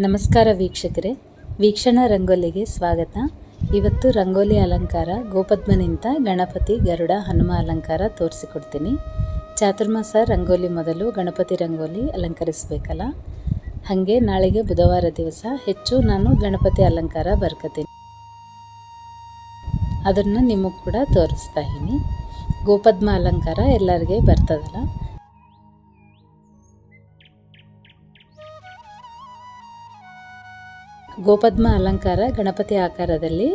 ನಮಸ್ಕಾರ ವೀಕ್ಷಕರೇ. ವೀಕ್ಷಣ ರಂಗೋಲಿಗೆ ಸ್ವಾಗತ. ಇವತ್ತು ರಂಗೋಲಿ ಅಲಂಕಾರ ಗೋಪದ್ಮನಿಂದ ಗಣಪತಿ ಗರುಡ ಹನುಮ ಅಲಂಕಾರ ತೋರಿಸಿಕೊಡ್ತೀನಿ. ಚಾತುರ್ಮಾಸ ರಂಗೋಲಿ ಮೊದಲು ಗಣಪತಿ ರಂಗೋಲಿ ಅಲಂಕರಿಸಬೇಕಲ್ಲ? ಹಾಗೆ ನಾಳೆಗೆ ಬುಧವಾರ ದಿವಸ ಹೆಚ್ಚು ನಾನು ಗಣಪತಿ ಅಲಂಕಾರ ಬರ್ಕತೀನಿ. ಅದನ್ನು ನಿಮಗೆ ಕೂಡ ತೋರಿಸ್ತಾ ಇದ್ದೀನಿ. ಗೋಪದ್ಮ ಅಲಂಕಾರ ಎಲ್ಲರಿಗೆ ಬರ್ತದಲ್ಲ? ಗೋಪದ್ಮ ಅಲಂಕಾರ ಗಣಪತಿ ಆಕಾರದಲ್ಲಿ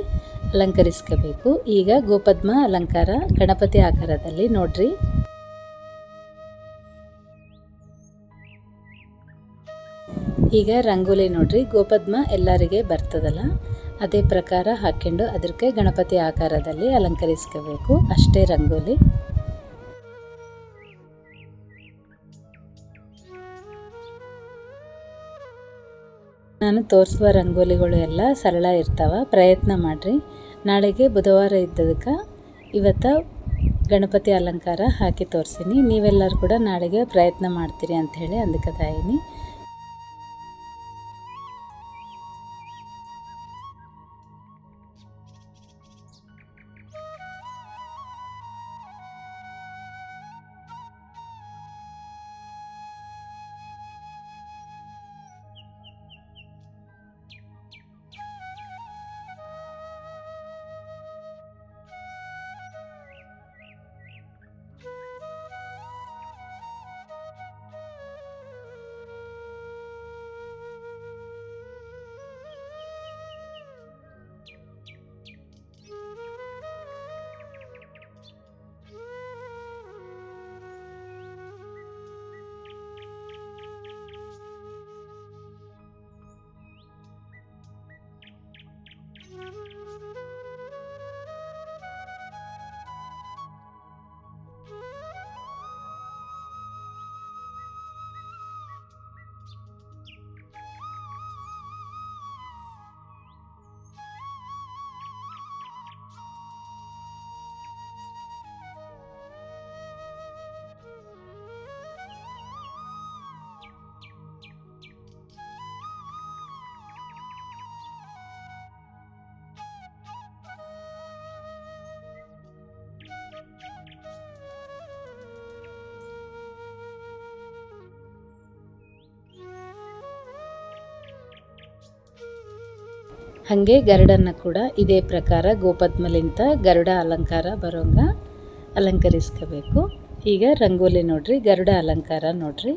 ಅಲಂಕರಿಸ್ಕೋಬೇಕು. ಈಗ ಗೋಪದ್ಮ ಅಲಂಕಾರ ಗಣಪತಿ ಆಕಾರದಲ್ಲಿ ನೋಡ್ರಿ. ಈಗ ರಂಗೋಲಿ ನೋಡ್ರಿ. ಗೋಪದ್ಮ ಎಲ್ಲರಿಗೆ ಬರ್ತದಲ್ಲ? ಅದೇ ಪ್ರಕಾರ ಹಾಕ್ಕೊಂಡು ಅದಕ್ಕೆ ಗಣಪತಿ ಆಕಾರದಲ್ಲಿ ಅಲಂಕರಿಸ್ಕೋಬೇಕು. ಅಷ್ಟೇ ರಂಗೋಲಿ. ನಾನು ತೋರಿಸುವ ರಂಗೋಲಿಗಳು ಎಲ್ಲ ಸರಳ ಇರ್ತಾವೆ, ಪ್ರಯತ್ನ ಮಾಡಿರಿ. ನಾಳೆಗೆ ಬುಧವಾರ ಇದ್ದದಕ್ಕೆ ಇವತ್ತು ಗಣಪತಿ ಅಲಂಕಾರ ಹಾಕಿ ತೋರಿಸ್ತೀನಿ ನೀವೆಲ್ಲರೂ ಕೂಡ ನಾಳೆಗೆ ಪ್ರಯತ್ನ ಮಾಡ್ತೀರಿ ಅಂಥೇಳಿ ಅಂದ್ಕದಾಯಿನಿ ಹಾಗೆ ಗರುಡನ್ನ ಕೂಡ ಇದೇ ಪ್ರಕಾರ ಗೋಪದ್ಮಲಿಂತ ಗರುಡ ಅಲಂಕಾರ ಬರೋಂಗ ಅಲಂಕರಿಸ್ಕೋಬೇಕು. ಈಗ ರಂಗೋಲಿ ನೋಡ್ರಿ, ಗರುಡ ಅಲಂಕಾರ ನೋಡ್ರಿ.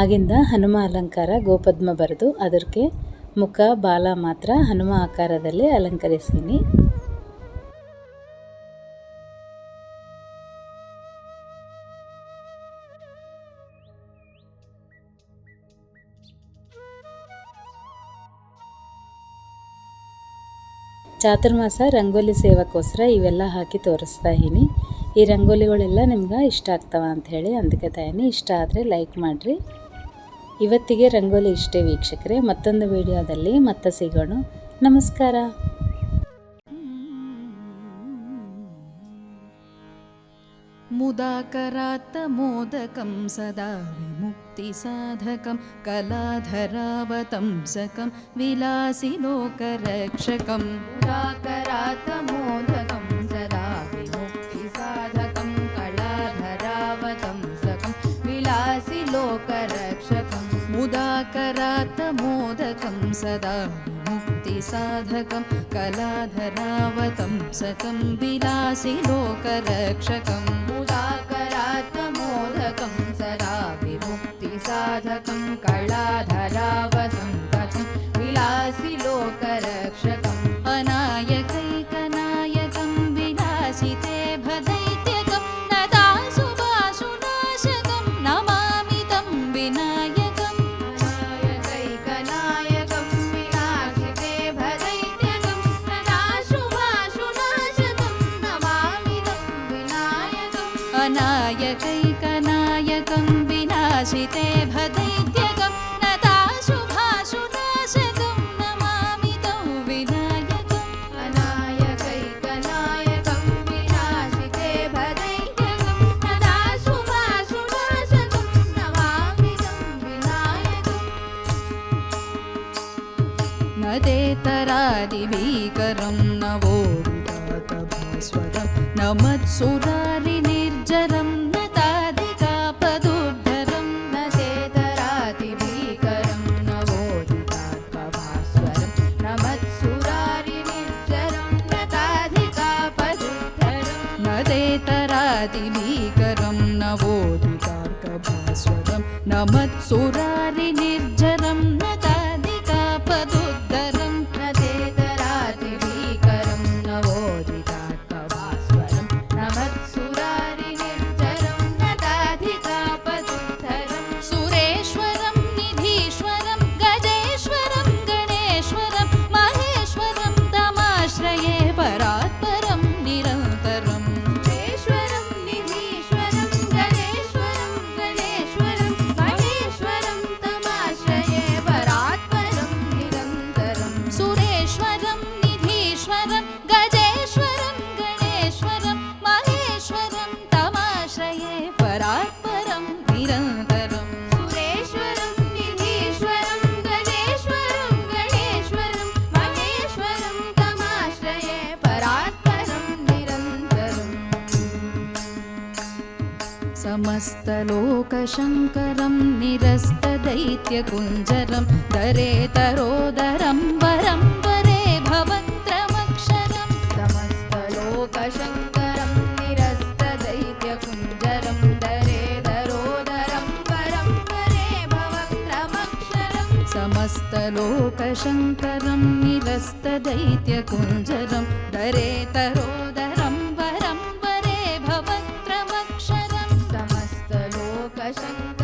ಆಗಿಂದ ಹನುಮ ಅಲಂಕಾರ ಗೋಪದ್ಮ ಬರೆದು ಅದಕ್ಕೆ ಮುಖ ಬಾಲ ಮಾತ್ರ ಹನುಮ ಆಕಾರದಲ್ಲಿ ಅಲಂಕರಿಸ್ತೀನಿ. ಚಾತುರ್ಮಾಸ ರಂಗೋಲಿ ಸೇವಕ್ಕೋಸ್ಕರ ಇವೆಲ್ಲ ಹಾಕಿ ತೋರಿಸ್ತಾ ಇದ್ದೀನಿ. ಈ ರಂಗೋಲಿಗಳೆಲ್ಲ ನಿಮ್ಗೆ ಇಷ್ಟ ಆಗ್ತಾವ ಅಂಥೇಳಿ ಅದಕ್ಕೆ ಇದೀನಿ ಇಷ್ಟ ಆದರೆ ಲೈಕ್ ಮಾಡಿರಿ. ಇವತ್ತಿಗೆ ರಂಗೋಲಿ ಇಷ್ಟೇ ವೀಕ್ಷಕರೇ ಮತ್ತೊಂದು ವಿಡಿಯೋದಲ್ಲಿ ಮತ್ತೆ ಸಿಗೋಣ ನಮಸ್ಕಾರ मुदाकरात्तमोदकं सदा विमुक्तिसाधकं कलाधरावतंसकं विलासिलोकरक्षकम् मुदाकरात्तमोदकं सदा मुक्तिसाधकं कलाधरावतं सतं विलासि लोकरक्षकम् मुदाकलात्मोदकं सदा विमुक्तिसाधकं कलाधरावतं कथं विलासि लोकरक्षकम् अनायकैकनायकं विनाशिते भदैत्यकं ददाशुभाशुनाशकं नमामितं विनाय न देतरादिभीकरं नवोदितातभास्वरं न मत्सुरारिनिर्जरं न तादिकापदुर्धरं न चेतरातिभीकरं नवोदितात्मभास्वरं न मत्सुरारिनिर्जरं न ताधिकापदुद्धरम् न देतरादिभीकरं नवोदितार्कभास्वरं महेश्वरं तमाश्रये परात्परं निरन्तरम् सुरेश्वरं निधीश्वरं गणेश्वरं गणेश्वरं महेश्वरं तमाश्रये परात्परं निरन्तरम् समस्तलोकशङ्करं निरस्तदैत्यकुञ्जरं दरेतरोदरं वरं समस्तलोकशङ्करं निरस्तदैत्यकुञ्जरं दरेतरोदरं वरं वरे भवत्रमक्षरम् समस्तलोकशङ्करं